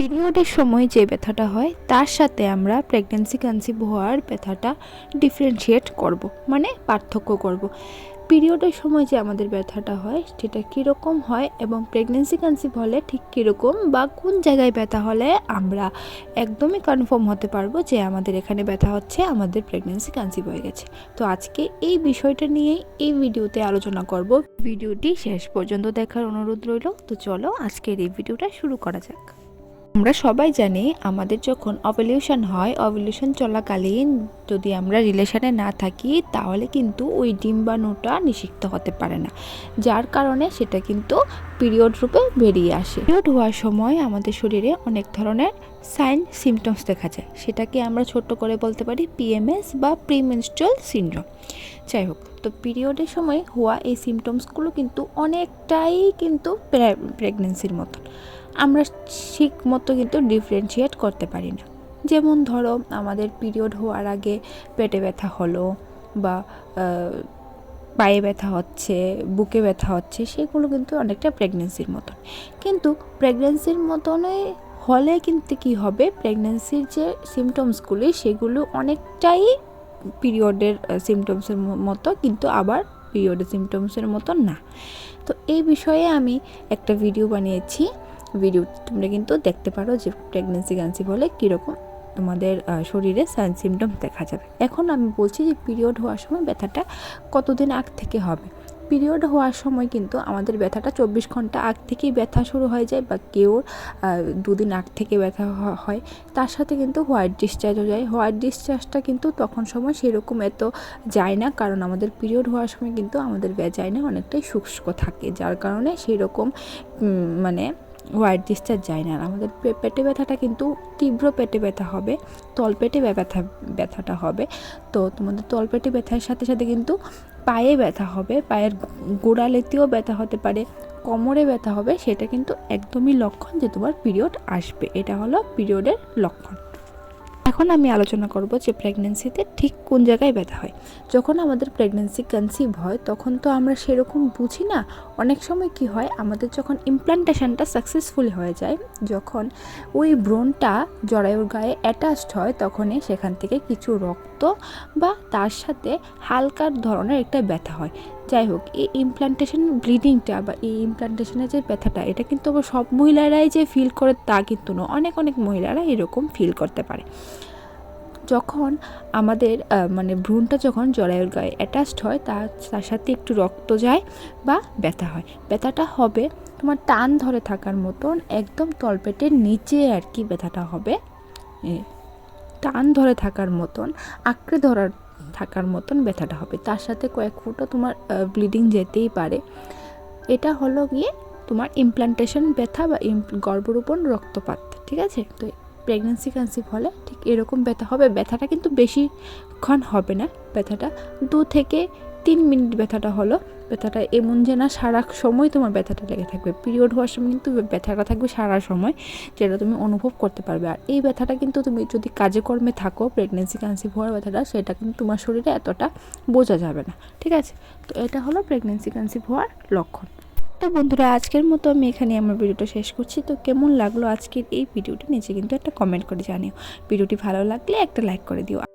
পিরিয়ডের সময় যে ব্যথাটা হয়, তার সাথে আমরা প্রেগনেন্সি কনসিভ হওয়ার ব্যথাটা ডিফারেন্সিয়েট করব মানে পার্থক্য করব। পিরিয়ডের সময় যে আমাদের ব্যথাটা হয়, সেটা কীরকম হয় এবং প্রেগনেন্সি কনসিভ হলে ঠিক কীরকম বা কোন জায়গায় ব্যথা হলে আমরা একদমই কনফার্ম হতে পারব যে আমাদের এখানে ব্যথা হচ্ছে, আমাদের প্রেগনেন্সি কনসিভ হয়ে গেছে। তো আজকে এই বিষয়টা নিয়েই এই ভিডিওতে আলোচনা করব। ভিডিওটি শেষ পর্যন্ত দেখার অনুরোধ রইল। তো চলো আজকের এই ভিডিওটা শুরু করা যাক। আমরা সবাই জানি আমাদের যখন অভলিউশন হয় অভলিউশন চলাকালীন যদি আমরা রিলেশনে না থাকি, তাহলে কিন্তু ওই ডিম্বাণুটা নিষিক্ত হতে পারে না। যার কারণে সেটা কিন্তু পিরিয়ড রূপে বেরিয়ে আসে। পিরিয়ড হওয়ার সময় আমাদের শরীরে অনেক ধরনের সাইন সিমটমস দেখা যায়। সেটাকে আমরা ছোট্ট করে বলতে পারি পিএমএস বা প্রিমেনস্ট্রাল সিনড্রোম যাই হোক, তো পিরিয়ডের সময় হওয়া এই সিমটমসগুলো কিন্তু অনেকটাই কিন্তু প্রেগনেন্সির মতন। আমরা ঠিক মতো কিন্তু ডিফারেন্সিয়েট করতে পারি না। যেমন ধরো, আমাদের পিরিয়ড হওয়ার আগে পেটে ব্যথা হলো বা পায়ে ব্যথা হচ্ছে, বুকে ব্যথা হচ্ছে, সেগুলো কিন্তু অনেকটা প্রেগনেন্সির মতন। কিন্তু প্রেগনেন্সির মতনই হলে কিন্তু কি হবে? প্রেগনেন্সির যে সিমটমসগুলি সেগুলো অনেকটাই পিরিয়ডের সিমটমসের মতো, কিন্তু আবার পিরিয়ডের সিমটমসের মতো না। তো এই বিষয়ে আমি একটা ভিডিও বানিয়েছি। ভিডিও তোমরা কিন্তু দেখতে পারো যে প্রেগনেন্সি কনসিভ বলে কীরকম তোমাদের শরীরে সাইন সিমটম দেখা যাবে। এখন আমি বলছি যে পিরিয়ড হওয়ার সময় ব্যথাটা কতদিন আগ থেকে হবে? পিরিয়ড হওয়ার সময় কিন্তু আমাদের ব্যথাটা চব্বিশ ঘণ্টা আগ থেকেই ব্যথা শুরু হয়ে যায় বা কেউ দুদিন আগ থেকে ব্যথা হয়। তার সাথে কিন্তু হোয়াইট ডিসচার্জও যায়। হোয়াইট ডিসচার্জটা কিন্তু তখন সময় সেরকম এত যায় না কারণ আমাদের পিরিয়ড হওয়ার সময় কিন্তু আমাদের ভ্যাজাইনা অনেকটাই শুষ্ক থাকে। যার কারণে সেই রকম মানে হোয়াইট ডিসচার্জ যায় না। আমাদের পেটে ব্যথাটা কিন্তু তীব্র পেটে ব্যথা হবে তলপেটে ব্যথা ব্যথাটা হবে। তো তোমাদের তলপেটে ব্যথার সাথে সাথে কিন্তু পায়ে ব্যথা হবে, পায়ের গোড়ালেতেও ব্যথা হতে পারে, কোমরে ব্যথা হবে, সেটা কিন্তু একদমই লক্ষণ যে তোমার পিরিয়ড আসবে। এটা হলো পিরিয়ডের লক্ষণ। এখন আমি আলোচনা করব যে প্রেগনেন্সিতে ঠিক কোন জায়গায় ব্যথা হয়। যখন আমাদের প্রেগনেন্সি কনসিভ হয়, তখন তো আমরা সেরকম বুঝি না। অনেক সময় কি হয়, আমাদের যখন ইমপ্লান্টেশনটা সাকসেসফুল হয়ে যায়, যখন ওই ব্রণটা জরায়ুর গায়ে অ্যাটাচড হয়, তখনই সেখান থেকে কিছু রক্ত বা তার সাথে হালকার ধরনের একটা ব্যথা হয়। যাই হোক, এই ইমপ্লান্টেশন ব্লিডিংটা বা এই ইমপ্লান্টেশনের যে ব্যথাটা, এটা কিন্তু সব মহিলারাই যে ফিল করে তা কিন্তু নয়। অনেক অনেক মহিলারা এরকম ফিল করতে পারে। যখন আমাদের মানে ভ্রূণটা যখন জরায়ুর গায়ে অ্যাটাচড হয় তার তার সাথে একটু রক্ত যায় বা ব্যথা হয়। ব্যথাটা হবে তোমার টান ধরে থাকার মতন, একদম তলপেটের নিচে আর কি ব্যথাটা হবে। টান ধরে থাকার মতন, আঁকড়ে ধরার থাকার মতন ব্যথাটা হবে। তার সাথে কয়েক ফুটও তোমার ব্লিডিং যেতেই পারে। এটা হলো গিয়ে তোমার ইমপ্লান্টেশন ব্যথা বা গর্ভরোপণ রক্তপাত, ঠিক আছে? তো প্রেগনেন্সি কনসিভ হলে ঠিক এরকম ব্যথা হবে। ব্যথাটা কিন্তু বেশিক্ষণ হবে না। ব্যথাটা দু থেকে তিন মিনিট ব্যথাটা হলো। ব্যথাটা এমন যে না, সারা সময় তোমার ব্যথাটা লেগে থাকবে। পিরিয়ড হওয়ার সময় কিন্তু ব্যথাটা থাকবে সারা সময়, যেটা তুমি অনুভব করতে পারবে। আর এই ব্যথাটা কিন্তু তুমি যদি কাজে কর্মে থাকো প্রেগনেন্সি কনসিভ হওয়ার ব্যথাটা, সেটা কিন্তু তোমার শরীরে এতটা বোঝা যাবে না। ঠিক আছে? তো এটা হলো প্রেগনেন্সি কনসিভ হওয়ার লক্ষণ। তো বন্ধুরা, আজকের মতো আমি এখানে আমার ভিডিওটা শেষ করছি। তো কেমন লাগল আজকের এই ভিডিওটি, নিচে কিন্তু একটা কমেন্ট করে জানিও। ভিডিওটি ভালো লাগলে একটা লাইক করে দিও।